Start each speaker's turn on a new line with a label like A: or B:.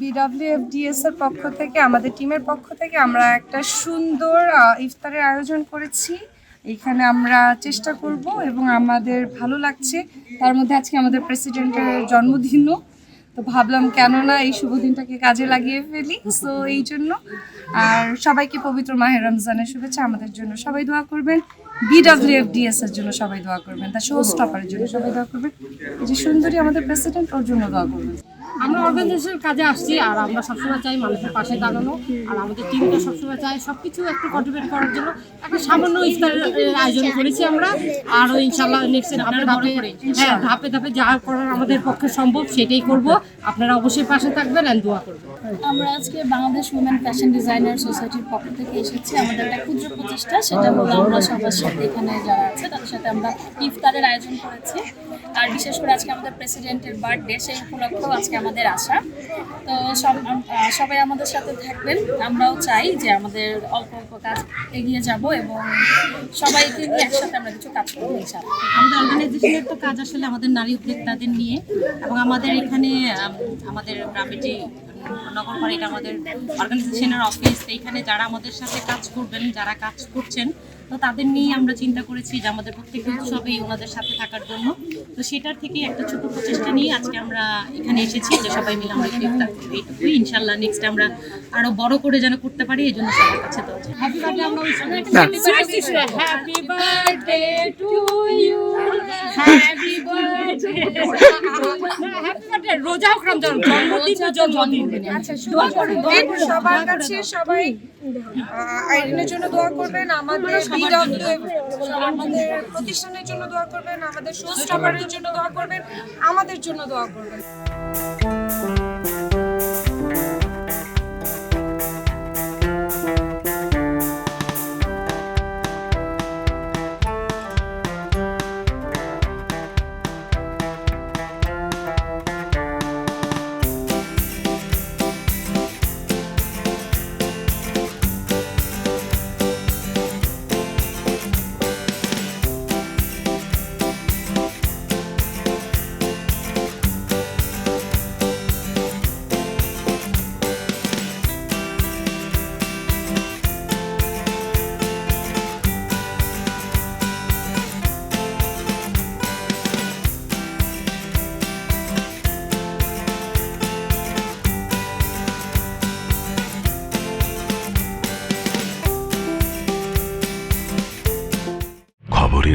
A: বিডব্লিউএফডিএস এর পক্ষ থেকে, আমাদের টিমের পক্ষ থেকে আমরা একটা সুন্দর ইফতারের আয়োজন করেছি। এখানে আমরা চেষ্টা করব এবং আমাদের ভালো লাগছে। তার মধ্যে আজকে আমাদের প্রেসিডেন্টের জন্মদিনও। তো ভাবলাম কেন না এই শুভ দিনটাকে কাজে লাগিয়ে ফেলি সো এই জন্য। আর সবাইকে পবিত্র মাহের রমজানের শুভেচ্ছা। আমাদের জন্য সবাই দোয়া করবেন। বিডব্লিউএফডিএস এর জন্য সবাই দোয়া করবেন। তার শো স্টপারের জন্য সবাই দোয়া করবেন। এই যে সুন্দরী আমাদের প্রেসিডেন্ট, ওর জন্য দোয়া করবেন।
B: আমরা অর্গানাইজেশনের কাজে আসছি আর আমরা সবসময় চাই মানুষের পাশে দাঁড়ানো। আর আমাদের সবসময় চাই একটু কন্ট্রিবিউট করার জন্য। একটা সামান্য ইফতারের আয়োজন করেছি আমরা। ইনশাল্লাহ নেক্সট ধাপে হ্যাঁ ধাপে ধাপে যা করার আমাদের পক্ষে সম্ভব সেটাই করব। আপনারা অবশ্যই পাশে থাকবেন অ্যান্ড দোয়া করবেন।
C: আমরা আজকে বাংলাদেশ উমেন ফ্যাশন ডিজাইনার সোসাইটির পক্ষ থেকে এসেছি। আমাদের একটা ক্ষুদ্র প্রচেষ্টা সেটা হলো আমরা সবার সাথে এখানে যারা আছে, তাদের সাথে আমরা ইফতারের আয়োজন করেছি। আর বিশেষ করে আজকে আমাদের প্রেসিডেন্টের বার্থডে সেই উপলক্ষেও আজকে আমাদের আশা। তো সব সবাই আমাদের সাথে থাকবেন। আমরাও চাই যে আমাদের অল্প অল্প কাজ এগিয়ে যাব এবং সবাইকে নিয়ে একসাথে আমরা কিছু কাজ করব
D: আমাদের অর্গানাইজেশনের তো কাজ আসলে আমাদের নারী উদ্যোক্তাদের নিয়ে এবং আমাদের এখানে আমাদের গ্রামে যে নগরপাড়া, এটা আমাদের অর্গানাইজেশনের অফিস এইখানে যারা আমাদের সাথে কাজ করবেন, যারা কাজ করছেন তো তাদের নিয়ে আমরা চিন্তা করেছি যে আমাদের প্রত্যেকটা উৎসবেই ওনাদের সাথে থাকার জন্য। তো সেটার থেকে একটা ছোট প্রচেষ্টা নিয়ে আজকে আমরা এখানে এসেছি যে সবাই মিলে আমরা একটু ইফতার করব এইটুকুই। ইনশাল্লাহ নেক্সট আমরা আরও বড় করে যেন করতে পারি এই জন্য সবার কাছে তো
B: হ্যাপি বার্থডে আমরা happy birthday to you happy birthday Roza হোক রমজান জন্মদিন জন্মদিন।
A: আচ্ছা সবার কাছে সবাই। আইরিনের জন্য দোয়া করবেন, আমাদের আমাদের প্রতিষ্ঠানের জন্য দোয়া করবেন, আমাদের শো স্টপারের জন্য দোয়া করবেন, আমাদের জন্য দোয়া করবেন।